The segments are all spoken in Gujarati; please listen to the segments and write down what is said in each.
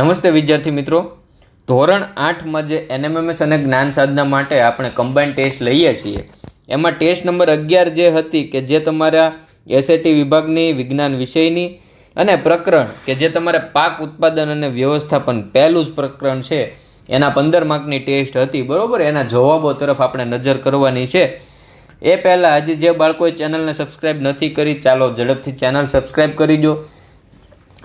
નમસ્તે વિદ્યાર્થી મિત્રો. ધોરણ આઠમાં જે એનએમએમએસ અને જ્ઞાન સાધના માટે આપણે કમ્બાઈન ટેસ્ટ લઈએ છીએ. એમાં ટેસ્ટ નંબર અગિયાર જે હતી કે જે તમારા એસએટી વિભાગની, વિજ્ઞાન વિષયની અને પ્રકરણ કે જે તમારે પાક ઉત્પાદન અને વ્યવસ્થાપન પહેલું જ પ્રકરણ છે, એના પંદર માર્કની ટેસ્ટ હતી, બરાબર? એના જવાબો તરફ આપણે નજર કરવાની છે. એ પહેલાં હજી જે બાળકોએ ચેનલને સબસ્ક્રાઈબ નથી કરી, ચાલો ઝડપથી ચેનલ સબસ્ક્રાઈબ કરી દો.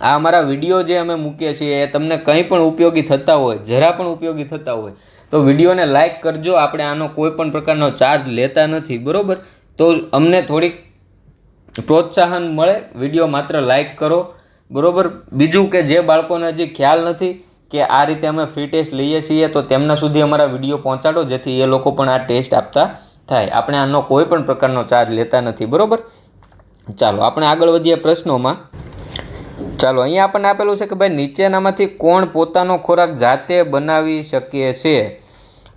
આ અમારા વીડિયો જે અમે મૂકીએ છીએ એ તમને કંઈ પણ ઉપયોગી થતા હોય, જરા પણ ઉપયોગી થતા હોય, તો વિડીયોને લાઇક કરજો. આપણે આનો કોઈ પણ પ્રકારનો ચાર્જ લેતા નથી, બરાબર? તો અમને થોડીક પ્રોત્સાહન મળે, વીડિયો માત્ર લાઇક કરો, બરાબર? બીજું કે જે બાળકોને હજી ખ્યાલ નથી કે આ રીતે અમે ફ્રી ટેસ્ટ લઈએ છીએ, તો તેમના સુધી અમારા વીડિયો પહોંચાડો, જેથી એ લોકો પણ આ ટેસ્ટ આપતા થાય. આપણે આનો કોઈ પણ પ્રકારનો ચાર્જ લેતા નથી, બરાબર? ચાલો, આપણે આગળ વધીએ પ્રશ્નોમાં. ચાલો, અહીંયા આપણને આપેલું છે કે ભાઈ નીચેનામાંથી કોણ પોતાનો ખોરાક જાતે બનાવી શકીએ છે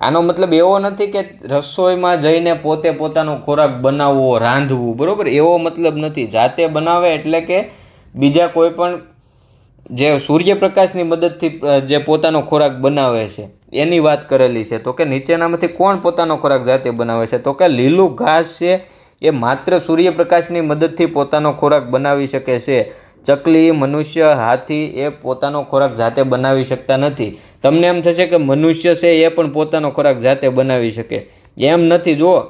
આનો મતલબ એવો નથી કે રસોઈમાં જઈને પોતે પોતાનો ખોરાક બનાવવો, રાંધવું, બરાબર? એવો મતલબ નથી. જાતે બનાવે એટલે કે બીજા કોઈ પણ જે સૂર્યપ્રકાશની મદદથી જે પોતાનો ખોરાક બનાવે છે, એની વાત કરેલી છે. તો કે નીચેનામાંથી કોણ પોતાનો ખોરાક જાતે બનાવે છે? તો કે લીલું ઘાસ છે, એ માત્ર સૂર્યપ્રકાશની મદદથી પોતાનો ખોરાક બનાવી શકે છે. ચકલી, મનુષ્ય, હાથી એ પોતાનો ખોરાક જાતે બનાવી શકતા નથી. તમને એમ થશે કે મનુષ્ય છે એ પણ પોતાનો ખોરાક જાતે બનાવી શકે. એમ નથી, જુઓ.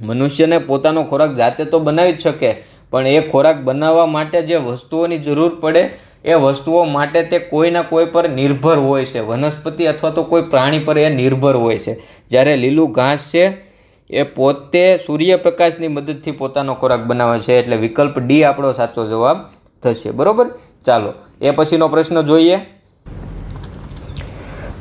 મનુષ્યને પોતાનો ખોરાક જાતે તો બનાવી જ શકે, પણ એ ખોરાક બનાવવા માટે જે વસ્તુઓની જરૂર પડે, એ વસ્તુઓ માટે તે કોઈના કોઈ પર નિર્ભર હોય છે. વનસ્પતિ અથવા તો કોઈ પ્રાણી પર એ નિર્ભર હોય છે. જ્યારે લીલું ઘાસ છે, એ પોતે સૂર્યપ્રકાશની મદદથી પોતાનો ખોરાક બનાવે છે. એટલે વિકલ્પ ડી આપણો સાચો જવાબ થશે. બરોબર? ચાલો, એ પછીનો પ્રશ્ન જોઈએ.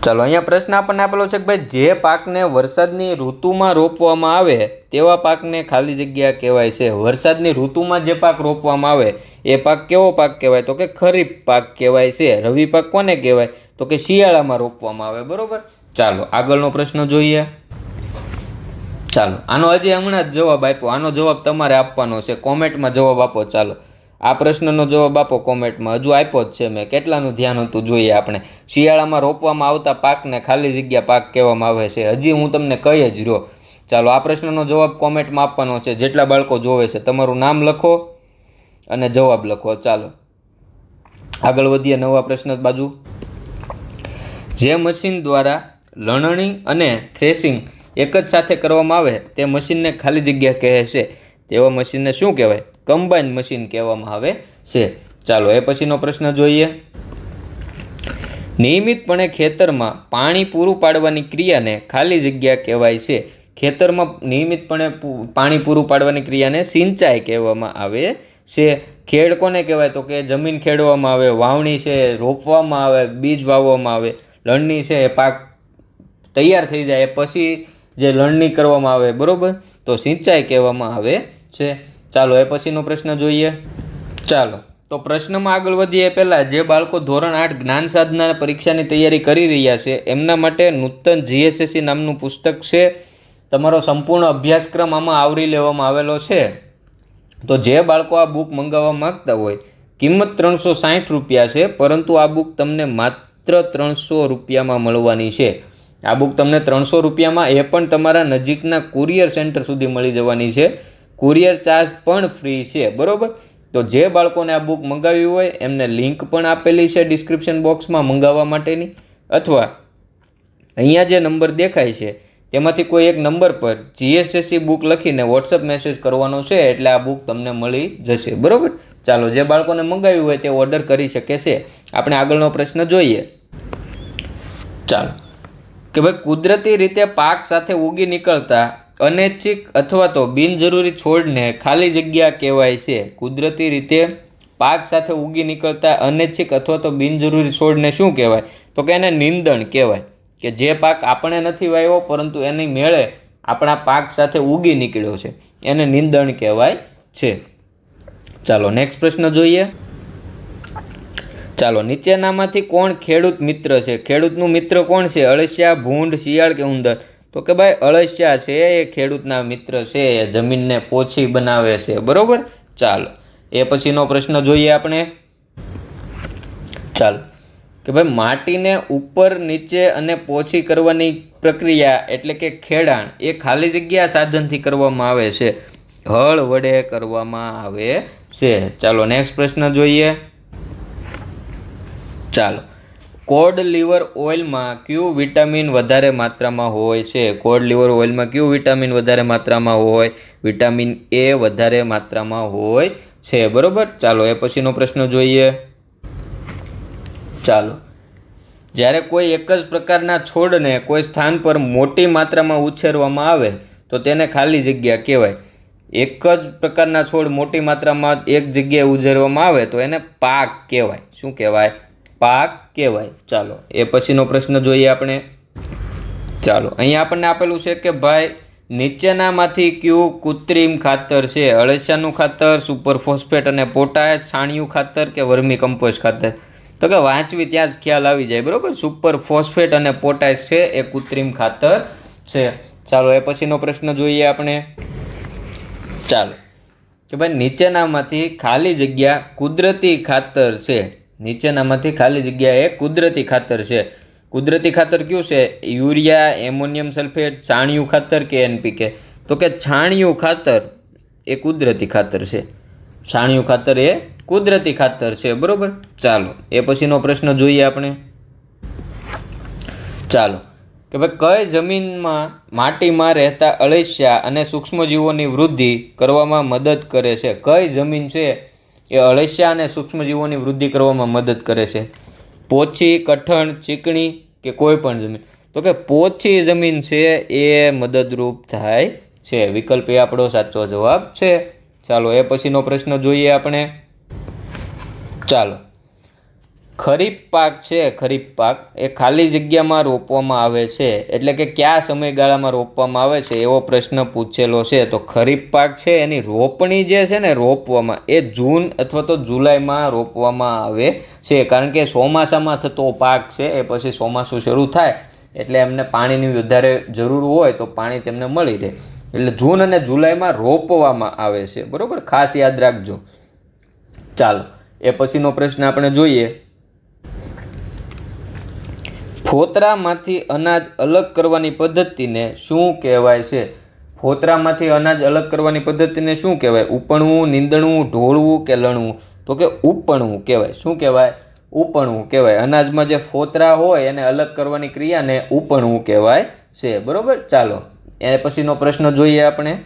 ચાલો, અહીંયા પ્રશ્ન આપણને આપેલો છે કે ભાઈ, જે પાકને વરસાદની ઋતુમાં રોપવામાં આવે, તેવા પાકને ખાલી જગ્યા કહેવાય છે. વરસાદની ઋતુમાં જે પાક રોપવામાં આવે, એ પાક કેવો પાક કહેવાય? તો કે ખરીફ પાક કહેવાય છે. રવિ પાક કોને કહેવાય? તો કે શિયાળામાં રોપવામાં આવે. બરાબર? ચાલો, આગળનો પ્રશ્ન જોઈએ. ચાલો, આનો હજી હમણાં જ જવાબ આપ્યો. આનો જવાબ તમારે આપવાનો છે. કોમેન્ટમાં જવાબ આપો. ચાલો આ પ્રશ્નનો જવાબ આપો કોમેન્ટમાં. હજુ આપ્યો જ છે મેં. કેટલાનું ધ્યાન હતું જોઈએ આપણે? શિયાળામાં રોપવામાં આવતા પાકને ખાલી જગ્યા પાક કહેવામાં આવે છે. હજી હું તમને કહી જ રહ્યો. ચાલો, આ પ્રશ્નનો જવાબ કોમેન્ટમાં આપવાનો છે. જેટલા બાળકો જોવે છે, તમારું નામ લખો અને જવાબ લખો. ચાલો. આગળ વધીએ નવા પ્રશ્ન બાજુ. જે મશીન દ્વારા લણણી અને થ્રેસિંગ એક જ સાથે કરવામાં આવે, તે મશીનને ખાલી જગ્યા કહે છે. તેવા મશીનને શું કહેવાય? કમ્બાઈન મશીન કહેવામાં આવે છે. ચાલો, એ પછીનો પ્રશ્ન જોઈએ. નિયમિતપણે ખેતરમાં પાણી પૂરું પાડવાની ક્રિયાને ખાલી જગ્યા કહેવાય છે. ખેતરમાં નિયમિતપણે પાણી પૂરું પાડવાની ક્રિયાને સિંચાઈ કહેવામાં આવે છે. ખેડ કોને કહેવાય? તો કે જમીન ખેડવામાં આવે, વાવણી છે, રોપવામાં આવે, બીજ વાવવામાં આવે, લણણી છે એ પાક તૈયાર થઈ જાય, એ પછી જે લણણી કરવામાં આવે, બરાબર? તો સિંચાઈ કહેવામાં આવે છે. ચાલો, એ પછીનો પ્રશ્ન જોઈએ. ચાલો, તો પ્રશ્નમાં આગળ વધીએ. પહેલાં, જે બાળકો ધોરણ આઠ જ્ઞાન સાધના પરીક્ષાની તૈયારી કરી રહ્યા છે, એમના માટે નૂતન જીએસએસસી નામનું પુસ્તક છે. તમારો સંપૂર્ણ અભ્યાસક્રમ આમાં આવરી લેવામાં આવેલો છે. તો જે બાળકો આ બુક મંગાવવા માંગતા હોય, કિંમત ત્રણસો સાહીઠ રૂપિયા છે, પરંતુ આ બુક તમને માત્ર ત્રણસો રૂપિયામાં મળવાની છે. આ બુક તમને ત્રણસો રૂપિયામાં એ પણ તમારા નજીકના કુરિયર સેન્ટર સુધી મળી જવાની છે. કુરિયર ચાર્જ પણ ફ્રી છે, બરાબર? તો જે બાળકોને આ બુક મંગાવી હોય, એમને લિંક પણ આપેલી છે ડિસ્ક્રિપ્શન બોક્સમાં મંગાવવા માટેની. અથવા અહીંયા જે નંબર દેખાય છે, તેમાંથી કોઈ એક નંબર પર જીએસએસસી બુક લખીને વોટ્સઅપ મેસેજ કરવાનો છે, એટલે આ બુક તમને મળી જશે, બરાબર? ચાલો, જે બાળકોને મંગાવ્યું હોય તે ઓર્ડર કરી શકે છે. આપણે આગળનો પ્રશ્ન જોઈએ. ચાલો. કે ભાઈ, કુદરતી રીતે પાક સાથે ઉગી નીકળતા અનૈચ્છિક અથવા તો બિનજરૂરી છોડને ખાલી જગ્યા કહેવાય છે. કુદરતી રીતે પાક સાથે ઉગી નીકળતા અનૈચ્છિક અથવા તો બિનજરૂરી છોડને શું કહેવાય? તો કે એને નિંદણ કહેવાય. કે જે પાક આપણે નથી વાવ્યો, પરંતુ એની મેળે આપણા પાક સાથે ઉગી નીકળ્યો છે. એને નિંદણ કહેવાય છે. ચાલો નેક્સ્ટ પ્રશ્ન જોઈએ. ચાલો, નીચેનામાંથી કોણ ખેડૂત મિત્ર છે? ખેડૂતનું મિત્ર કોણ છે? અળસિયા, ભૂંડ, શિયાળ કે ઉંદર? તો કે ભાઈ અળસિયા છે, એ ખેડૂતના મિત્ર છે, એ જમીનને પોછી બનાવે છે. બરોબર? ચાલો. એ પછીનો પ્રશ્ન જોઈએ આપણે. ચાલો. કે ભાઈ માટીને ઉપર, નીચે અને પોછી કરવાની પ્રક્રિયા એટલે કે ખેડાણ એ ખાલી જગ્યા સાધનથી કરવામાં આવે છે. હળ વડે કરવામાં આવે છે. ચાલો નેક્સ્ટ પ્રશ્ન જોઈએ. ચાલો. કોડ લીવર ઓઇલમાં કયું વિટામિન વધારે માત્રામાં હોય છે? કોડ લીવર ઓઇલમાં કયું વિટામિન વધારે માત્રામાં હોય? વિટામિન એ વધારે માત્રામાં હોય છે, બરાબર? ચાલો, એ પછીનો પ્રશ્ન જોઈએ. ચાલો. જ્યારે કોઈ એક જ પ્રકારના છોડને કોઈ સ્થાન પર મોટી માત્રામાં ઉછેરવામાં આવે, તો તેને ખાલી જગ્યા કહેવાય. એક જ પ્રકારના છોડ મોટી માત્રામાં એક જગ્યાએ ઉછેરવામાં આવે, તો એને પાક કહેવાય. શું કહેવાય? પાક કહેવાય. ચાલો, એ પછીનો પ્રશ્ન જોઈએ આપણે. ચાલો, અહીંયા આપણને આપેલું છે કે ભાઈ, નીચેનામાંથી કયું કૃત્રિમ ખાતર છે? અળસિયાનું ખાતર, સુપર ફોસ્ફેટ અને પોટાશ, છાણિયું ખાતર કે વર્મી કમ્પોસ્ટ ખાતર? તો કે વાંચવી ત્યાં જ ખ્યાલ આવી જાય, બરાબર? સુપર ફોસ્ફેટ અને પોટાશ છે, એ કૃત્રિમ ખાતર છે. ચાલો, એ પછીનો પ્રશ્ન જોઈએ આપણે. ચાલો, કે ભાઈ, નીચેનામાંથી ખાલી જગ્યા કુદરતી ખાતર છે. નીચેનામાંથી ખાલી જગ્યા એ કુદરતી ખાતર છે. કુદરતી ખાતર કયું છે? યુરિયા, એમોનિયમ સલ્ફેટ, છાણિયું ખાતર કે એનપીકે? તો કે છાણિયું ખાતર એ કુદરતી ખાતર છે. છાણિયું ખાતર એ કુદરતી ખાતર છે, બરાબર? ચાલો, એ પછીનો પ્રશ્ન જોઈએ આપણે. ચાલો, કે ભાઈ, કઈ જમીનમાં માટીમાં રહેતા અળસિયા અને સૂક્ષ્મજીવોની વૃદ્ધિ કરવામાં મદદ કરે છે? કઈ જમીન છે એ અળસિયા અને સૂક્ષ્મજીવોની વૃદ્ધિ કરવામાં મદદ કરે છે. પોછી, કઠણ, ચીકણી કે કોઈ પણ જમીન. તો કે પોછી જમીન છે એ મદદરૂપ થાય છે. વિકલ્પ એ આપણો સાચો જવાબ છે. ચાલો, એ પછીનો પ્રશ્ન જોઈએ આપણે. ચાલો. ખરીફ પાક છે, ખરીફ પાક, એ ખાલી જગ્યામાં રોપવામાં આવે છે. એટલે કે કયા સમયગાળામાં રોપવામાં આવે છે, એવો પ્રશ્ન પૂછેલો છે. તો ખરીફ પાક છે, એની રોપણી જે છે ને, રોપવામાં, એ જૂન અથવા તો જુલાઈમાં રોપવામાં આવે છે. કારણ કે ચોમાસામાં થતો પાક છે, એ પછી ચોમાસું શરૂ થાય, એટલે એમને પાણીની વધારે જરૂર હોય તો પાણી તેમને મળી રહે. એટલે જૂન અને જુલાઈમાં રોપવામાં આવે છે. બરાબર? ખાસ યાદ રાખજો. ચાલો, એ પછીનો પ્રશ્ન આપણે જોઈએ. ફોતરામાંથી અનાજ અલગ કરવાની પદ્ધતિને શું કહેવાય છે? ફોતરામાંથી અનાજ અલગ કરવાની પદ્ધતિને શું કહેવાય? ઉપણવું, નીંદણવું, ઢોળવું કે લણવું? તો કે ઉપણવું કહેવાય. શું કહેવાય? ઉપણવું કહેવાય. અનાજમાં જે ફોતરા હોય એને અલગ કરવાની ક્રિયાને ઉપણવું કહેવાય છે. બરાબર? ચાલો. એ પછીનો પ્રશ્ન જોઈએ આપણે.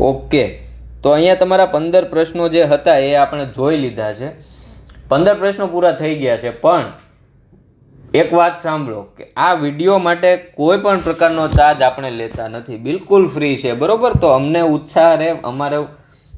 ઓકે. તો અહીંયા તમારા પંદર પ્રશ્નો જે હતા એ આપણે જોઈ લીધા છે. પંદર પ્રશ્નો પૂરા થઈ ગયા છે. પણ એક વાત સાંભળો કે આ વીડિયો માટે કોઈ પણ પ્રકારનો ચાર્જ આપણે લેતા નથી. બિલકુલ ફ્રી છે, બરાબર? તો અમને ઉત્સાહ રહે, અમારે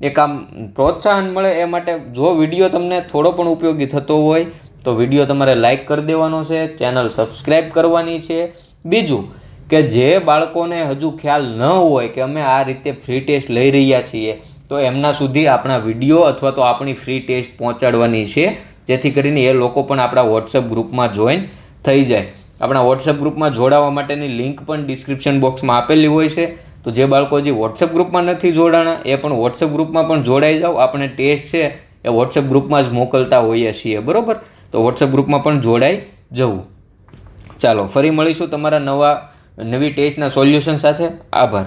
એક આમ પ્રોત્સાહન મળે એ માટે જો વીડિયો તમને થોડો પણ ઉપયોગી થતો હોય, તો વીડિયો તમારે લાઇક કરી દેવાનો છે ચેનલ સબસ્ક્રાઈબ કરવાની છે. બીજું કે જે બાળકોને હજુ ખ્યાલ ન હોય કે અમે આ રીતે ફ્રી ટેસ્ટ લઈ રહ્યા છીએ, તો એમના સુધી આપણા વીડિયો અથવા તો આપણી ફ્રી ટેસ્ટ પહોંચાડવાની છે. જેથી કરીને એ લોકો પણ આપણા વોટ્સઅપ ગ્રુપમાં જોઈન થઈ જાય. આપણા વોટ્સએપ ગ્રુપમાં જોડાવા માટેની લિંક પણ ડિસ્ક્રિપ્શન બોક્સમાં આપેલી હોય છે. તો જે બાળકો હજી વોટ્સએપ ગ્રુપમાં નથી જોડાણા, એ પણ વોટ્સએપ ગ્રુપમાં પણ જોડાઈ જાઓ. આપણે ટેસ્ટ છે, એ વોટ્સએપ ગ્રુપમાં જ મોકલતા હોઈએ છીએ. બરાબર? તો વોટ્સએપ ગ્રુપમાં પણ જોડાઈ જવું. ચાલો, ફરી મળીશું તમારા નવા, નવી ટેસ્ટના સોલ્યુશન સાથે. આભાર.